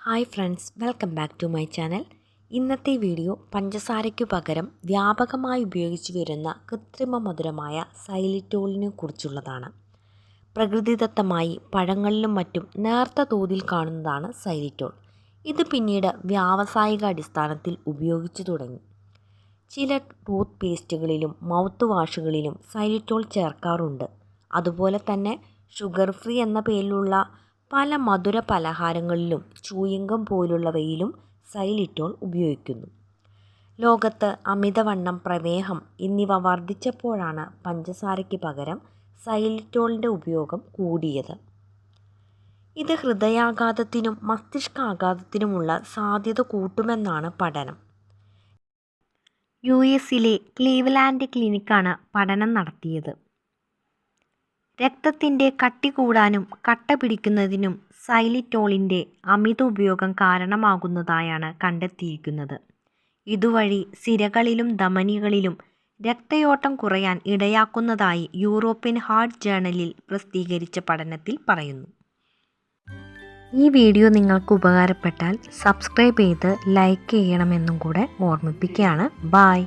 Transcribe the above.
Hi friends welcome back to my channel. ഇന്നത്തെ video പഞ്ചസാരയ്ക്കു പകരം വ്യാപകമായി ഉപയോഗിച്ചു വരുന്ന കൃത്രിമ മധുരമായ സൈലിറ്റോളിനെ കുറിച്ചുള്ളതാണ്. പ്രകൃതിദത്തമായി പഴങ്ങളിലും മറ്റും നേർത്ത തോതിൽ കാണുന്നതാണ് സൈലിറ്റോൾ. ഇത് പിന്നീട് വ്യാവസായിക അടിസ്ഥാനത്തിൽ ഉപയോഗിച്ചു തുടങ്ങി. ചില ടൂത്ത് പേസ്റ്റുകളിലും മൗത്ത് വാഷുകളിലും സൈലിറ്റോൾ ചേർക്കാറുണ്ട്. അതുപോലെ തന്നെ ഷുഗർ ഫ്രീ എന്ന പേരിലുള്ള പല മധുര പലഹാരങ്ങളിലും ചൂയിങ്കം പോലുള്ളവയിലും സൈലിറ്റോൾ ഉപയോഗിക്കുന്നു. ലോകത്ത് അമിതവണ്ണം പ്രമേഹം എന്നിവ വർദ്ധിച്ചപ്പോഴാണ് പഞ്ചസാരയ്ക്ക് പകരം സൈലിറ്റോളിന്റെ ഉപയോഗം കൂടിയത്. ഇത് ഹൃദയാഘാതത്തിനും മസ്തിഷ്കാഘാതത്തിനുമുള്ള സാധ്യത കൂട്ടുമെന്നാണ് പഠനം. യു എസിലെ ക്ലീവ്ലാൻഡ് ക്ലിനിക്കാണ് പഠനം നടത്തിയത്. രക്തത്തിന്റെ കട്ടി കൂടാനും കട്ട പിടിക്കുന്നതിനും സൈലിറ്റോളിന്റെ അമിത ഉപയോഗം കാരണമാകുന്നതായാണ് കണ്ടെത്തിയിരിക്കുന്നത്. ഇതുവഴി സിരകളിലും ധമനികളിലും രക്തയോട്ടം കുറയാൻ ഇടയാക്കുന്നതായി യൂറോപ്യൻ ഹാർട്ട് ജേണലിൽ പ്രസിദ്ധീകരിച്ച പഠനത്തിൽ പറയുന്നു. ഈ വീഡിയോ നിങ്ങൾക്ക് ഉപകാരപ്പെട്ടാൽ സബ്സ്ക്രൈബ് ചെയ്ത് ലൈക്ക് ചെയ്യണമെന്നും കൂടെ ഓർമ്മിപ്പിക്കുകയാണ്. ബായ്